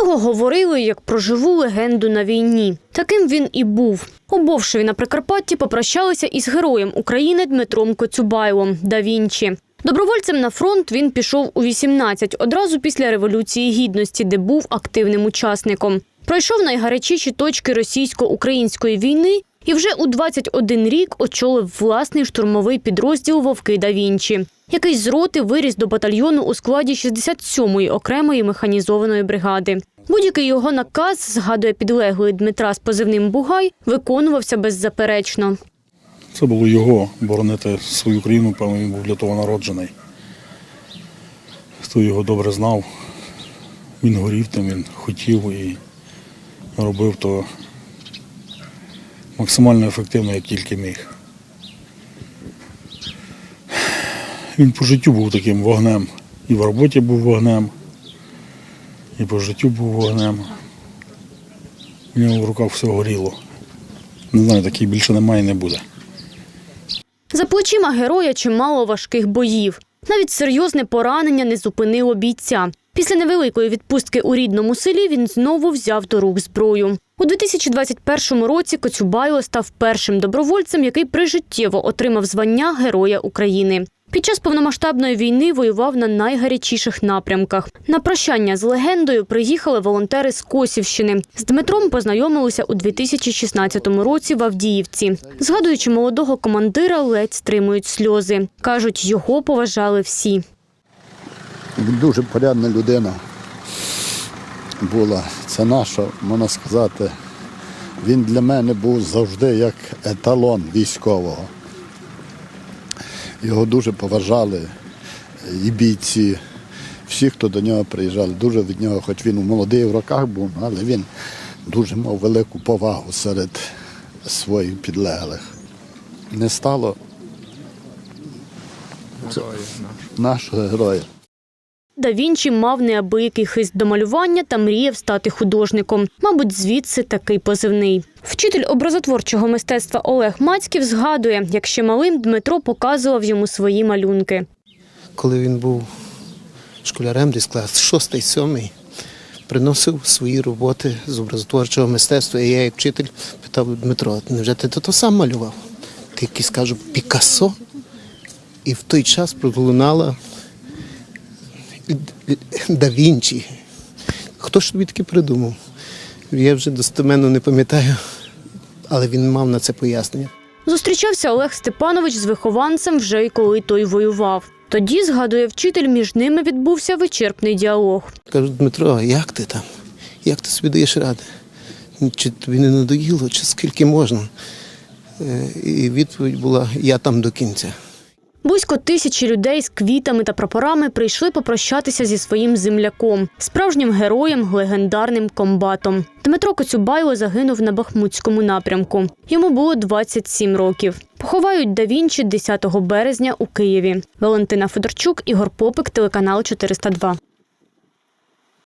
нього говорили як про живу легенду на війні. Таким він і був. У Бовшеві на Прикарпатті попрощалися із героєм України Дмитром Коцюбайлом да Вінчі. Добровольцем на фронт він пішов у 18, одразу після Революції Гідності, де був активним учасником. Пройшов найгарячіші точки російсько-української війни і вже у 21 рік очолив власний штурмовий підрозділ Вовки да Вінчі, який з роти виріс до батальйону у складі 67-ї окремої механізованої бригади. Будь-який його наказ, згадує підлеглий Дмитра з позивним Бугай, виконувався беззаперечно. Це було його боронити свою країну, певно, він був для того народжений. Хто його добре знав, він горів тим, він хотів і робив то максимально ефективно, як тільки міг. Він по життю був таким вогнем. І в роботі був вогнем, і по життю був вогнем. У нього в руках все горіло. Не знаю, такий більше немає і не буде. За плечима героя чимало важких боїв. Навіть серйозне поранення не зупинило бійця. Після невеликої відпустки у рідному селі він знову взяв до рук зброю. У 2021 році Коцюбайло став першим добровольцем, який прижиттєво отримав звання Героя України. Під час повномасштабної війни воював на найгарячіших напрямках. На прощання з легендою приїхали волонтери з Косівщини. З Дмитром познайомилися у 2016 році в Авдіївці. Згадуючи молодого командира, ледь стримують сльози. Кажуть, його поважали всі. Дуже порядна людина була. Це наша, можна сказати. Він для мене був завжди як еталон військового. Його дуже поважали і бійці, всі, хто до нього приїжджали, дуже від нього, хоч він у молодий в роках був, але він дуже мав велику повагу серед своїх підлеглих. Не стало нашого героя. Да Вінчі мав неабиякий хист до малювання та мріяв стати художником. Мабуть, звідси такий позивний. Вчитель образотворчого мистецтва Олег Мацьків згадує, як ще малим Дмитро показував йому свої малюнки. коли він був школярем, десь клас 6-7, приносив свої роботи з образотворчого мистецтва. І я, як вчитель, питав Дмитро, невже ти то, сам малював? Ти якийсь кажу, Пікассо? І в той час пролунала Да Вінчі. Хто ж тобі таке придумав? Я вже достеменно не пам'ятаю, але він мав на це пояснення. Зустрічався Олег Степанович з вихованцем вже й коли той воював. Тоді, згадує вчитель, між ними відбувся вичерпний діалог. Кажу, Дмитро, як ти там? Як ти собі даєш ради? Чи тобі не надоїло, чи скільки можна? Е, І відповідь була: я там до кінця. Близько тисячі людей з квітами та прапорами прийшли попрощатися зі своїм земляком, справжнім героєм, легендарним комбатом. Дмитро Коцюбайло загинув на Бахмутському напрямку. Йому було 27 років. Поховають да Вінчі 10 березня у Києві. Валентина Федорчук, Ігор Попик, телеканал 402.